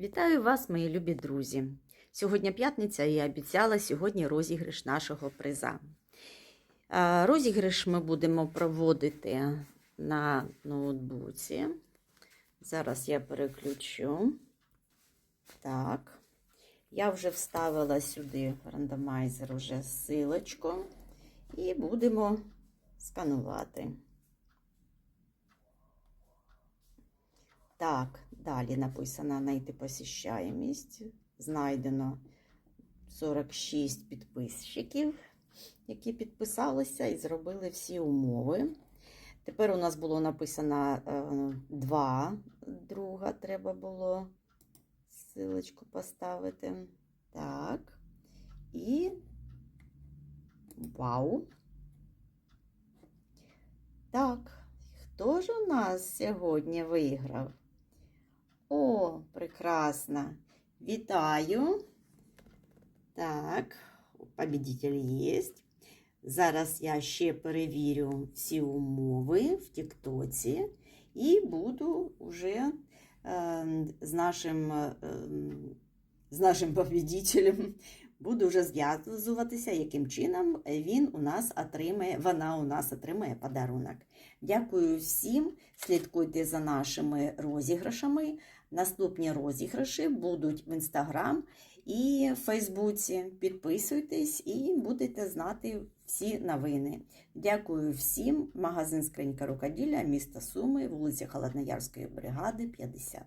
Вітаю вас, мої любі друзі! Сьогодні п'ятниця і я обіцяла сьогодні розіграш нашого приза. Е, Розіграш ми будемо проводити на ноутбуці. Зараз я переключу. Так. Я вже вставила сюди рандомайзер уже силочку і будемо сканувати. Так, далі написано знайти посіщаємість. Знайдено 46 підписчиків, які підписалися і зробили всі умови. Тепер у нас було написано е, два друга, треба було силочку поставити. Так. І вау. Так, хто ж у нас сьогодні виграв? О, прекрасно. Вітаю. Так, победитель є. Зараз я ще перевірю всі умови в Тіктоці і буду вже е, з нашим, е, з нашим победителем буду вже зв'язуватися, яким чином він у нас отримає, вона у нас отримає подарунок. Дякую всім. Слідкуйте за нашими розіграшами. Наступні розіграші будуть в інстаграм і Фейсбуці. Підписуйтесь і будете знати всі новини. Дякую всім. Магазин Скринька рукоділля, міста Суми, вулиця Холодноярської бригади, 50.